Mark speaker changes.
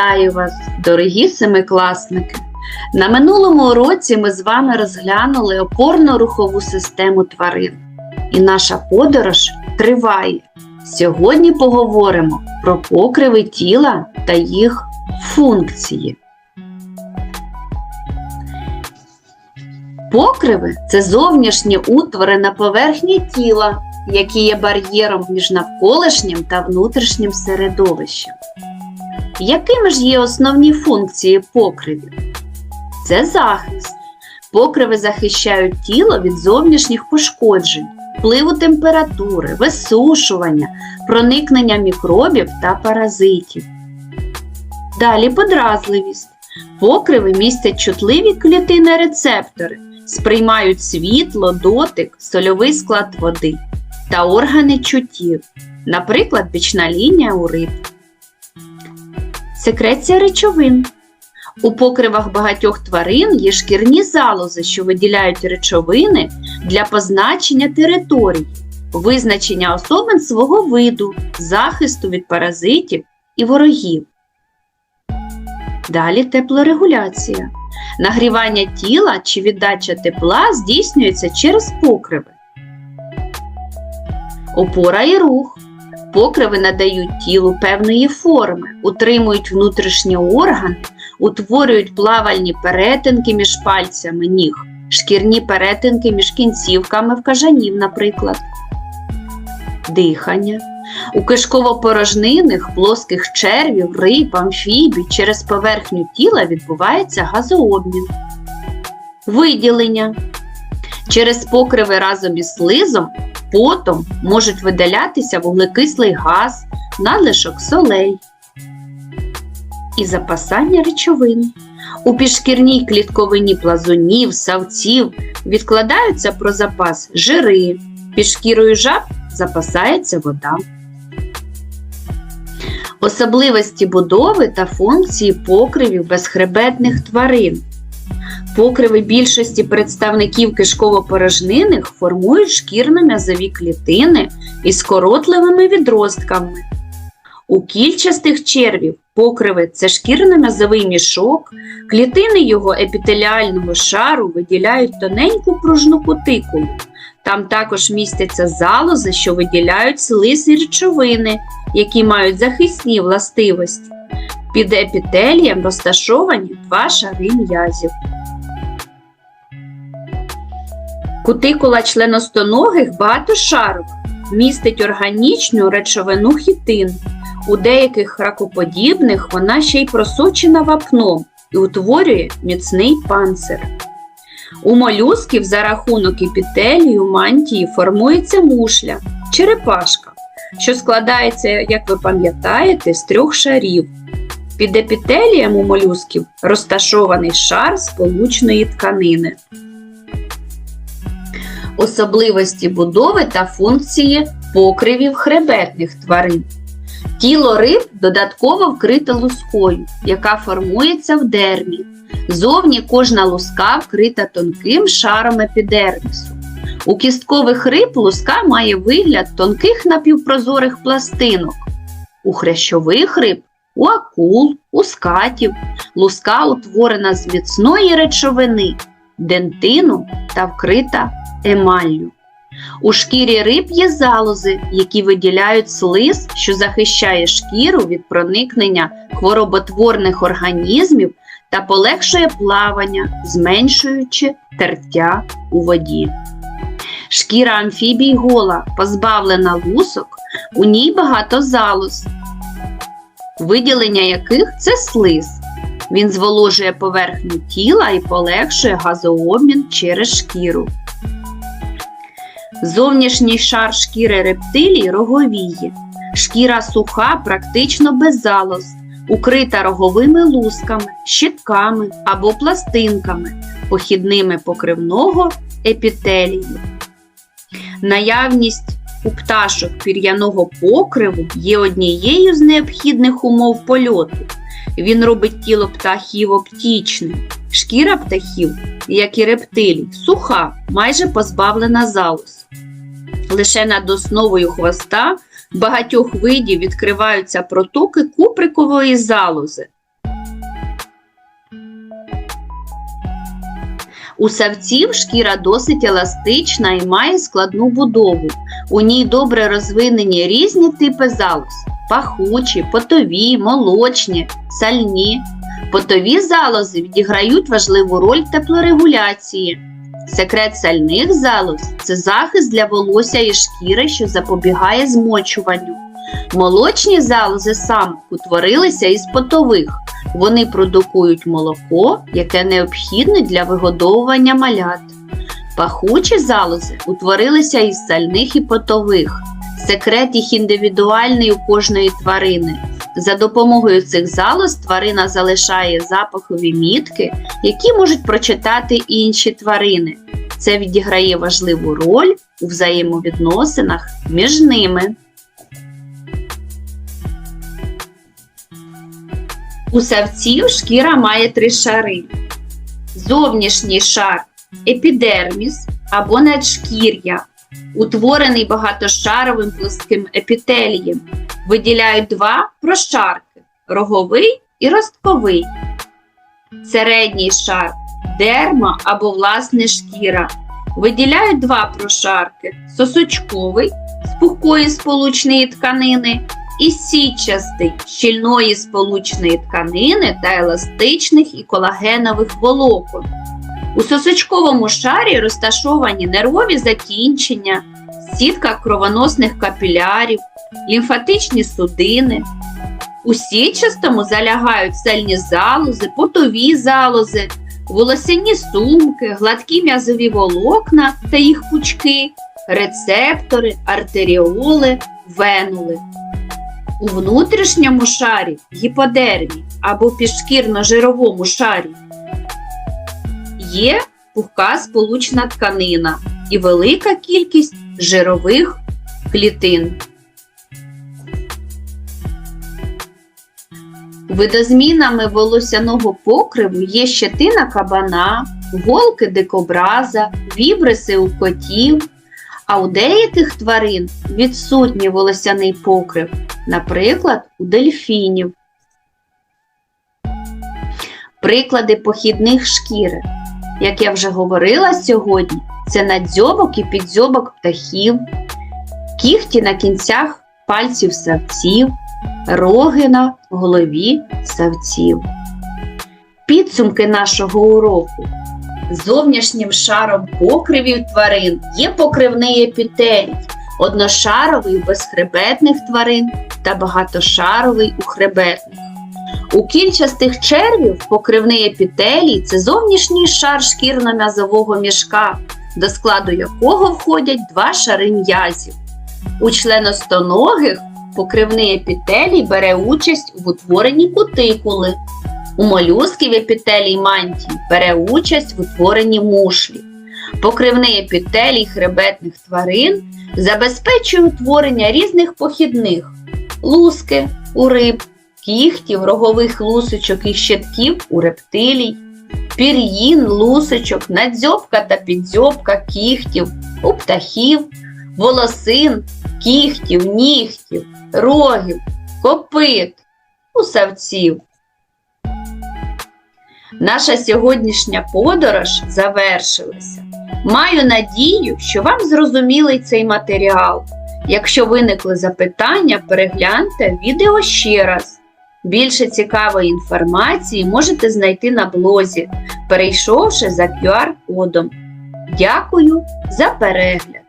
Speaker 1: Вітаю вас, дорогі семикласники! На минулому уроці ми з вами розглянули опорно-рухову систему тварин. І наша подорож триває. Сьогодні поговоримо про покриви тіла та їх функції. Покриви це зовнішні утвори на поверхні тіла, які є бар'єром між навколишнім та внутрішнім середовищем. Якими ж є основні функції покривів? Це захист. Покриви захищають тіло від зовнішніх пошкоджень, впливу температури, висушування, проникнення мікробів та паразитів. Далі подразливість. Покриви містять чутливі клітини рецептори, сприймають світло, дотик, сольовий склад води та органи чуттів, наприклад, бічна лінія у риб. Секреція речовин. У покривах багатьох тварин є шкірні залози, що виділяють речовини для позначення територій, визначення особин свого виду, захисту від паразитів і ворогів. Далі теплорегуляція. Нагрівання тіла чи віддача тепла здійснюється через покриви. Опора і рух. Покриви надають тілу певної форми, утримують внутрішні органи, утворюють плавальні перетинки між пальцями ніг, шкірні перетинки між кінцівками в кажанів, наприклад. Дихання. У кишково-порожнинних, плоских червів, риб, амфібій через поверхню тіла відбувається газообмін. Виділення. Через покриви разом із слизом потом можуть видалятися вуглекислий газ, надлишок солей і запасання речовин. У підшкірній клітковині плазунів, савців відкладаються про запас жири, під шкірою жаб запасається вода. Особливості будови та функції покривів безхребетних тварин. Покриви більшості представників кишково-порожнинних формують шкірно-м'язові клітини із коротливими відростками. У кільчастих червів покриви це шкірно-м'язовий мішок, клітини його епітеліального шару виділяють тоненьку пружну кутикулу. Там також містяться залози, що виділяють слиз і речовини, які мають захисні властивості. Під епітелієм розташовані два шари м'язів. Кутикула членостоногих багатошарова, містить органічну речовину хітин. У деяких ракоподібних вона ще й просочена вапном і утворює міцний панцир. У молюсків за рахунок епітелію мантії формується мушля, черепашка, що складається, як ви пам'ятаєте, з трьох шарів. Під епітелієм у молюсків розташований шар сполучної тканини. Особливості будови та функції покривів хребетних тварин. Тіло риб додатково вкрите лускою, яка формується в дермі. Зовні кожна луска вкрита тонким шаром епідермісу. У кісткових риб луска має вигляд тонких напівпрозорих пластинок. У хрящових риб, у акул, у скатів луска утворена з міцної речовини, дентину та вкрита емаллю. У шкірі риб є залози, які виділяють слиз, що захищає шкіру від проникнення хвороботворних організмів та полегшує плавання, зменшуючи тертя у воді. Шкіра амфібій гола, позбавлена лусок, у ній багато залоз, виділення яких це слиз. Він зволожує поверхню тіла і полегшує газообмін через шкіру. Зовнішній шар шкіри рептилій роговіє. Шкіра суха, практично без залоз, укрита роговими лусками, щитками або пластинками, похідними покривного епітелію. Наявність у пташок пір'яного покриву є однією з необхідних умов польоту. Він робить тіло птахів оптічним. Шкіра птахів, як і рептилій, суха, майже позбавлена залоз. Лише над основою хвоста багатьох видів відкриваються протоки куприкової залози, У савців шкіра досить еластична і має складну будову. У ній добре розвинені різні типи залоз: пахучі, потові, молочні, сальні. Потові залози відіграють важливу роль теплорегуляції. Секрет сальних залоз це захист для волосся і шкіри, що запобігає змочуванню. Молочні залози самок утворилися із потових. Вони продукують молоко, яке необхідне для вигодовування малят. Пахучі залози утворилися із сальних і потових. Секрет їх індивідуальний у кожної тварини. За допомогою цих залоз тварина залишає запахові мітки, які можуть прочитати інші тварини. Це відіграє важливу роль у взаємовідносинах між ними. У савців шкіра має три шари. Зовнішній шар епідерміс або надшкір'я, утворений багатошаровим плоским епітелієм. Виділяють два прошарки роговий і ростковий. Середній шар дерма або власне шкіра. Виділяють два прошарки сосочковий з пухкої сполучної тканини і сітчастий щільної сполучної тканини та еластичних і колагенових волокон. У сосочковому шарі розташовані нервові закінчення, сітка кровоносних капілярів, лімфатичні судини. У сітчастому залягають сельні залози, потові залози, волосяні сумки, гладкі м'язові волокна та їх пучки, рецептори, артеріоли, венули. У внутрішньому шарі гіподермі або підшкірно-жировому шарі є пухка сполучна тканина і велика кількість жирових клітин. Видозмінами волосяного покриву є щетина кабана, голки дикобраза, вібриси у котів, а у деяких тварин відсутній волосяний покрив, наприклад, у дельфінів. Приклади похідних шкіри. Як я вже говорила сьогодні, це надзьобок і підзьобок птахів, кігті на кінцях пальців савців, роги на голові савців. Підсумки нашого уроку. Зовнішнім шаром покривів тварин є покривний епітелій, одношаровий безхребетних тварин та багатошаровий у хребетних. У кільчастих червів покривний епітелій це зовнішній шар шкірно-м'язового мішка, до складу якого входять два шари м'язів. У членостоногих покривний епітелій бере участь в утворенні кутикули. У молюсків епітелій мантії бере участь в утворенні мушлі. Покривний епітелій хребетних тварин забезпечує утворення різних похідних луски у риб, кігтів, рогових лусочок і щитків у рептилій, пір'їн, лусочок, надзьобка та підзьобка кігтів у птахів, волосин, кігтів, нігтів, рогів, копит у савців. Наша сьогоднішня подорож завершилася. Маю надію, що вам зрозумілий цей матеріал. Якщо виникли запитання, перегляньте відео ще раз. Більше цікавої інформації можете знайти на блозі, перейшовши за QR-кодом. Дякую за перегляд!